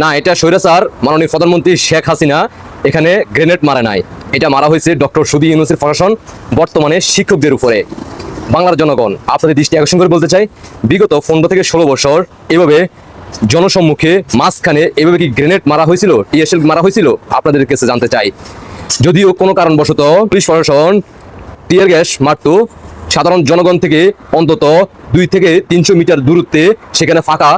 না, এটা স্বৈরাচার, মাননীয় প্রধানমন্ত্রী শেখ হাসিনা এখানে গ্রেনেড মারা নাই। এটা মারা হয়েছে ডক্টর সুদী ইউনুসের প্রশাসন, বর্তমানে শিক্ষকদের উপরে। বাংলার জনগণ, আপনাদের দৃষ্টি আকর্ষণ করে বলতে চাই, বিগত পনেরো থেকে ষোলো বছর এভাবে জনসম্মুখে মাঝখানে এভাবে কি গ্রেনেড মারা হয়েছিল টিএসএল মারা হয়েছিল? আপনাদের কাছে জানতে চাই। যদিও কোনো কারণবশত পুলিশ প্রশাসন টিয়ার গ্যাস মারত, সাধারণ জনগণ থেকে অন্তত দুই থেকে তিনশো মিটার দূরত্বে সেখানে ফাঁকা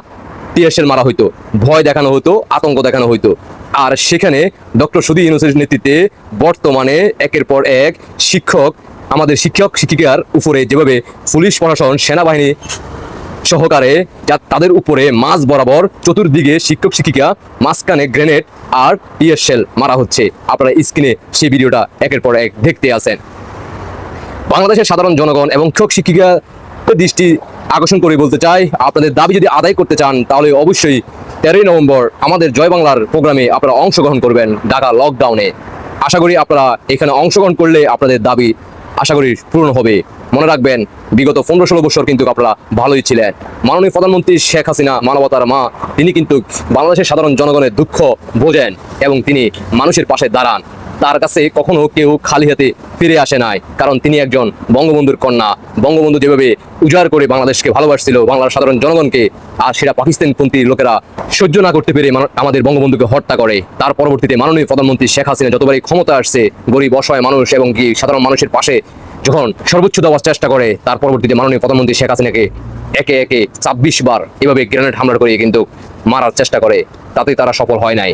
টিয়ারশেল মারা হইতো, ভয় দেখানো হতো আতঙ্ক দেখানো হইতো। আর সেখানে ডক্টর সুদী ইউনুসের নেতৃত্বে বর্তমানে একের পর এক শিক্ষক, আমাদের শিক্ষক, শিক্ষিকার উপরে যেভাবে পুলিশ, প্রশাসন, সেনাবাহিনী সহকারে যা তাদের উপরে মাঝ বরাবর চতুর্দিকে শিক্ষক, শিক্ষিকা, মাঝখানে গ্রেনেড আর শেল মারা হচ্ছে। আপনারা স্ক্রিনে সেই ভিডিওটা একের পর এক দেখতে আছেন। বাংলাদেশের সাধারণ জনগণ এবং শিক্ষক শিক্ষিকা দৃষ্টি আকর্ষণ করে বলতে চাই, আপনাদের দাবি যদি আদায় করতে চান, তাহলে অবশ্যই তেরোই নভেম্বর আমাদের জয় বাংলার প্রোগ্রামে আপনারা অংশগ্রহণ করবেন ঢাকা লকডাউনে আশা করি আপনারা এখানে অংশগ্রহণ করলে আপনাদের দাবি আশা করি পূরণ হবে। মনে রাখবেন, বিগত পনেরো ষোলো বছর কিন্তু আপনারা ভালোই ছিলেন। মাননীয় প্রধানমন্ত্রী শেখ হাসিনা, মানবতার মা, তিনি কিন্তু বাংলাদেশের সাধারণ জনগণের দুঃখ বোঝেন এবং তিনি মানুষের পাশে দাঁড়ান। তার কাছে কখনো কেউ খালি হাতে ফিরে আসে নাই। কারণ তিনি একজন বঙ্গবন্ধুর কন্যা। বঙ্গবন্ধু যেভাবে উজাড় করে বাংলাদেশকে ভালোবাসছিল, বাংলার সাধারণ জনগণকে, আর সেটা পাকিস্তানপন্থী লোকেরা সহ্য না করতে পেরে আমাদের বঙ্গবন্ধুকে হত্যা করে। তার পরবর্তীতে মাননীয় প্রধানমন্ত্রী শেখ হাসিনা যতবারই ক্ষমতা আসছে, গরিব, অসহায় মানুষ এবং কি সাধারণ মানুষের পাশে যখন সর্বোচ্চ দেওয়ার চেষ্টা করে, তার পরবর্তীতে মাননীয় প্রধানমন্ত্রী শেখ হাসিনাকে একে একে ছাব্বিশ বার এভাবে গ্রেনেড হামলা করে কিন্তু মারার চেষ্টা করে। তাতে তারা সফল হয় নাই।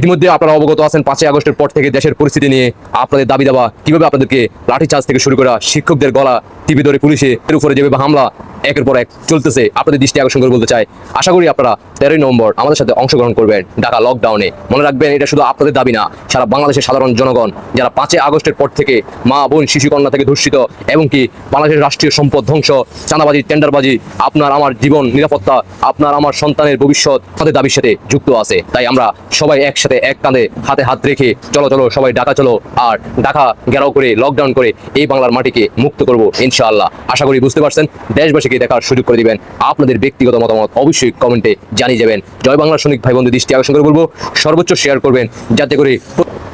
ইতিমধ্যে আপনারা অবগত আছেন, পাঁচই আগস্টের পর থেকে দেশের পরিস্থিতি নিয়ে আপনাদের দাবি দাবা কীভাবে আপনাদেরকে লাঠিচার্জ থেকে শুরু করা, শিক্ষকদের গলা টিভি ধরে পুলিশে এর উপরে যেভাবে হামলা একের পর এক চলতেছে, আপনাদের দৃষ্টি আকর্ষণ করে বলতে চাই। আশা করি আপনারা তেরোই নভেম্বর আমাদের সাথে অংশগ্রহণ করবেন ঢাকা লকডাউনে মনে রাখবেন, এটা শুধু আপনাদের দাবি না, সারা বাংলাদেশের সাধারণ জনগণ, যারা পাঁচই আগস্টের পর থেকে মা, বোন, শিশু, কন্যা থেকে ধর্ষিত এবং কি বাংলাদেশের রাষ্ট্রীয় সম্পদ ধ্বংস, চাঁদাবাজি, টেন্ডারবাজি, আপনার আমার জীবন, নিরাপত্তা, আপনার আমার সন্তানের ভবিষ্যৎ, তাদের দাবির সাথে যুক্ত আছে। তাই আমরা সবাই একসাথে এক কাঁধে হাতে হাত রেখে চলো চলো, সবাই ঢাকা চলো আর ঢাকা ঘেরাও করে লকডাউন করে এই বাংলার মাটিকে মুক্ত করব ইনশাআল্লাহ। আশা করি বুঝতে পারছেন, দেশবাসীকে দেখার সুযোগ করে দিবেন। আপনাদের ব্যক্তিগত মতামত অবশ্যই কমেন্টে জানিয়ে যাবেন। জয় বাংলার সৈনিক ভাই বন্ধু দৃষ্টি আকর্ষণ করে বলব, সর্বোচ্চ শেয়ার করবেন যাতে করে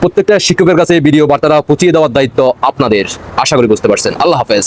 প্রত্যেকটা শিক্ষকের কাছে ভিডিও বার্তাটা পৌঁছিয়ে দেওয়ার দায়িত্ব আপনাদের। আশা করি বুঝতে পারছেন। আল্লাহ হাফেজ।